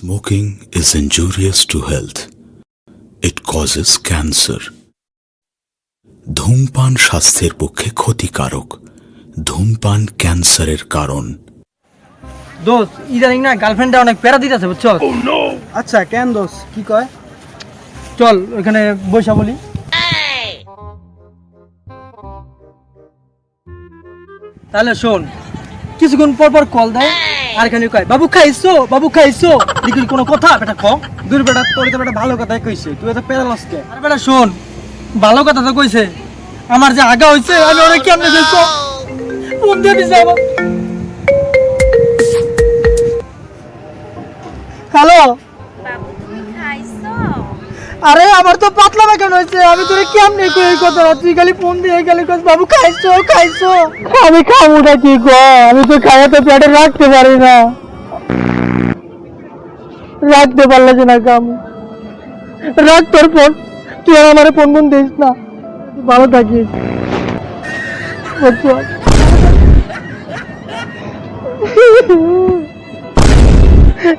Smoking is injurious to health. It causes cancer. ধূমপান স্বাস্থ্যের পক্ষে ক্ষতিকারক। ধূমপান ক্যান্সারের কারণ। দোস্ত ইদানিং না গার্লফ্রেন্ডটা অনেক প্যারা দিতেছে বুঝছ? আচ্ছা কেন দোষ কি কয়? চল ওইখানে বৈশা বলি। তাহলে শোন কিছুক্ষণ পর পর কল দেয় আর কয়? বাবু খাইছো? বাবু খাইছো? দেখি কোনো কথা? বেটা ক? দূর বেটা তোর তো বেটা ভালো কথাই কইছে। তুই তো আর বেটা শোন ভালো কথা তো কইছে। আমার যে আগা হইছে আমি অনেক কেমনে দেখছ ফোন দিয়ে দিছে আমার। হ্যালো? আরে আমার তো হয়েছে আমি তোরে কেমনে কই এই কথা? তুই খালি ফোন দিয়ে গেলি, কস, বাবু, খাইছো খাইছো? আমি খামুটা কি গো? আমি তো খাইয়া তো পেটে রাখতে পারি না। রাখতে পারলে যে না কাম। রাখ তোর ফোন। তুই আর আমার ফোন ফোন দিস না। ভালো থাকিস।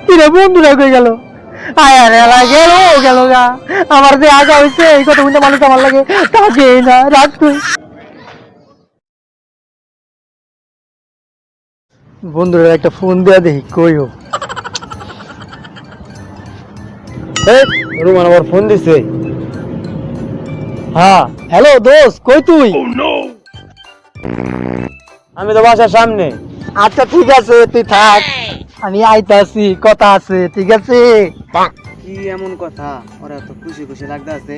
কিরে, বন্ধুরা কই গেল? আয় গেল গেল গা। আমার যে আগা হইছে এই কথা বুঝতে মানুষ আমার লাগে না রাখ তুই। বন্ধুরা একটা ফোন দেয়া দেখি কইও রুমান আবার ফোন দিছে। হ্যাঁ হ্যালো দোস্ত কই তুই? আমি তো বাসার সামনে। আচ্ছা ঠিক আছে তুই থাক। আমি আইতাছি কথা আছে ঠিক আছে? কি এমন কথা? ওরা এত খুশি খুশি লাগতে আছে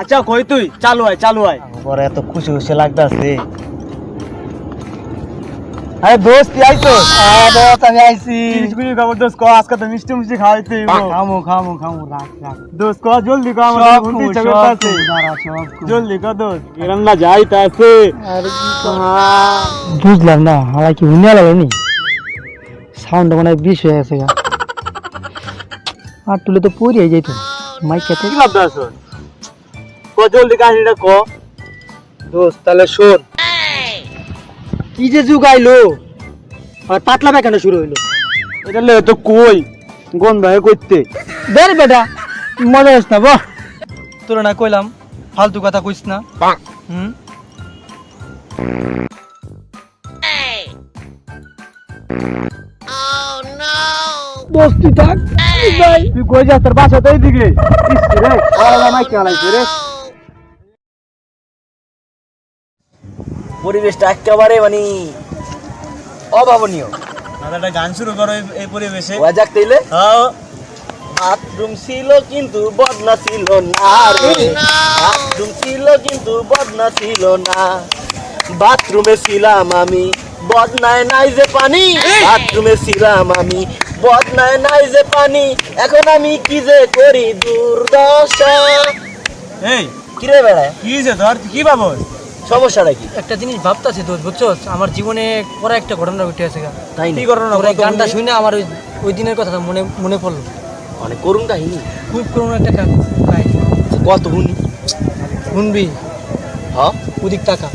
আচ্ছা কই তুই? চালু আয় চালু আয় ওরা এত খুশি খুশি লাগতে আছে আরে দোস্ত তুই আইছো? হ্যাঁ দোস্ত আমি আইছি। মিষ্টি খাব দোস্ত কো আজকে তো মিষ্টি মিষ্টি খাওয়াইতে খামো খামো খামো রাখ রাখ। দোস্ত কো জলদি কো আমার ঘুরতে খুশ, ইচ্ছা করতেছে। দাঁড়া, সব জলদি কো দোস্ত। এরম না যাইতে আছে আরে কি বুঝলাম না আমার কি হুনিয়া লাগেনি? সাউন্ড মনে হয় বিষ হয়ে গেছে গা। আর তুলে তো পড়িয়ে যাইতো মাইকেতে কি ভাবতে আছো? কো জলদি কাহিনীটা কো। দোস্ত তাহলে শোন। কি যে যুগ আইলো আর পাতলা বেকানো শুরু হইল। এটা লে তো কই? গন্ধ হয়ে কইতে বের বেটা মজা হস না বাহ তোর না কইলাম ফালতু কথা কইস না। হুম? তুই থাক। তুই কই যাস? তোর বাসা তো এইদিকে। রে আলাদা মাইক চালাইছে রে। পরিবেশটা একেবারে মানে অভাবনীয়। একটা গান শুরু করো এই- পরিবেশে। ওয়া যাক তাইলে। হ্যাঁ। বাথরুম ছিল কিন্তু বদনা ছিল না রে। বাথরুম ছিল কিন্তু বদনা ছিল না। বাথরুমে ছিলাম আমি বদনায় নাই যে পানি। বাথরুমে ছিলাম আমি বদনায় নাই যে পানি। এখন আমি কি যে করি দুর্দশা? এই কিরে বেড়ায় কি তোর তুই কি ভাবো সমস্যাটা কি? একটা জিনিস ভাবতাছি তো বুঝছ আমার জীবনে পরে একটা ঘটনা ঘটে আছে তাই কি না করো না গানটা শুনে আমার ওই ওই দিনের কথা মনে মনে পড়ল। অনেক করুন কাহিনী। খুব করুন একটা কাহিনী। কত হুনি শুনবি? হ্যাঁ ওদিক টাকা।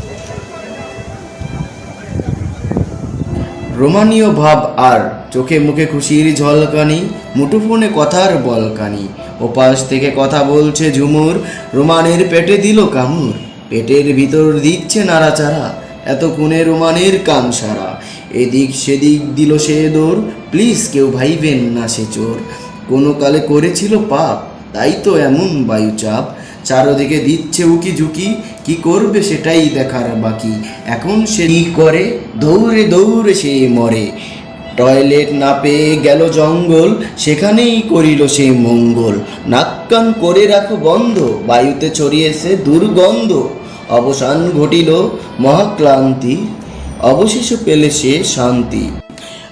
রোমানীয় ভাব আর চোখে মুখে খুশির ঝলকানি, মুঠোফোনে কথার বলকানি। ওপাশ থেকে কথা বলছে ঝুমুর, রোমানের পেটে দিল কামুর। পেটের ভিতর দিচ্ছে নাড়াচাড়া, এত কোণে রোমানের কাম সারা এদিক সেদিক দিল সে দৌড়, প্লিজ কেউ ভাইবেন না সে চোর। কোনো কালে করেছিল পাপ, তাই তো এমন বায়ুচাপ। চারদিকে দিচ্ছে উকি ঝুঁকি, কি করবে সেটাই দেখার বাকি। এখন সে কি করে? দৌড়ে দৌড়ে সে মরে। টয়লেট না পেয়ে গেল জঙ্গল, সেখানেই করিল সে মঙ্গল। নাক কান করে রাখো বন্ধ, বায়ুতে ছড়িয়েছে দুর্গন্ধ। অবসান ঘটিল মহাক্লান্তি, অবশেষে পেলে সে শান্তি।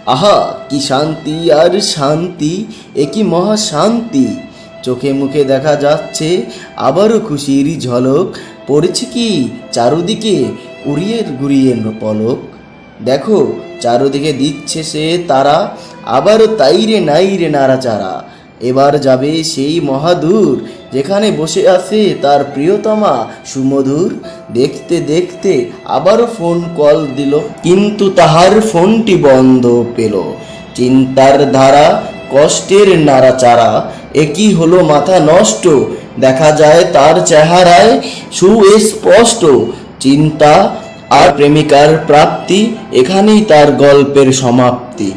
আহা, কি শান্তি আর শান্তি, এ কি মহা শান্তি চোখে মুখে দেখা যাচ্ছে আবারও খুশির ঝলক। পড়েছে কি চারুদিকে উড়িয়ে ঘুরিয়ে পলক? দেখো, চারুদিকে দিচ্ছে সে তারা আবারও তাইরে নাইরে নাড়াচাড়া। এবার যাবে সেই মহাদূর, যেখানে বসে আছে তার প্রিয়তমা সুমধুর। দেখতে দেখতে আবারও ফোন কল দিল, কিন্তু তাহার ফোনটি বন্ধ পেল। চিন্তার ধারা কষ্টের নাড়াচাড়া একই হলো মাথা নষ্ট। দেখা যায় তার চেহারায় সুস্পষ্ট চিন্তা আর প্রেমিকার প্রাপ্তি এখানেই তার গল্পের সমাপ্তি।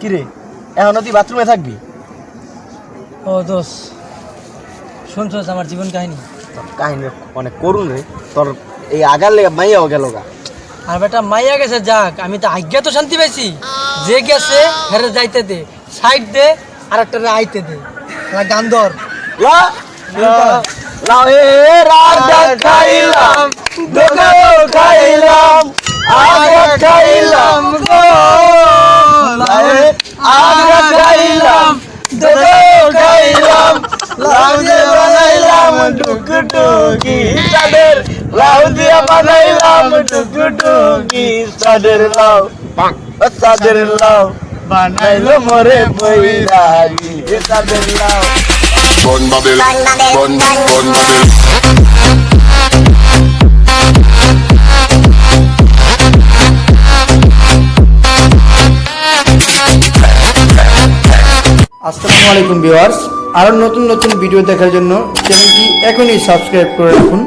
কিরে এখনও তুই বাথরুমে থাকবি? ও দোষ শুনছস আমার জীবন কাহিনী। কাহিনী অনেক করুন রে তোর এই আগার লেগে মাইয়াও গেল গা। আর বেটা মাইয়া গেছে যাক আমি তো আজ্ঞা তো শান্তি পাইছি। যে গেছে হেরে যাইতে দে সাইড দে আর একটা আইতে দে না গান ধর লা লা লা এ রাজা খাইলাম লাউ দিয়ে বানাইলাম টুকু টুকি চাঁদের লাউ দিয়ে বানাইলাম টুকু চাঁদের লাউ বানাইলো মরে বইরাগি. আসসালামু আলাইকুম ভিউয়ার্স। আরও নতুন নতুন ভিডিও দেখার জন্য চ্যানেলটি এখনই সাবস্ক্রাইব করে রাখুন।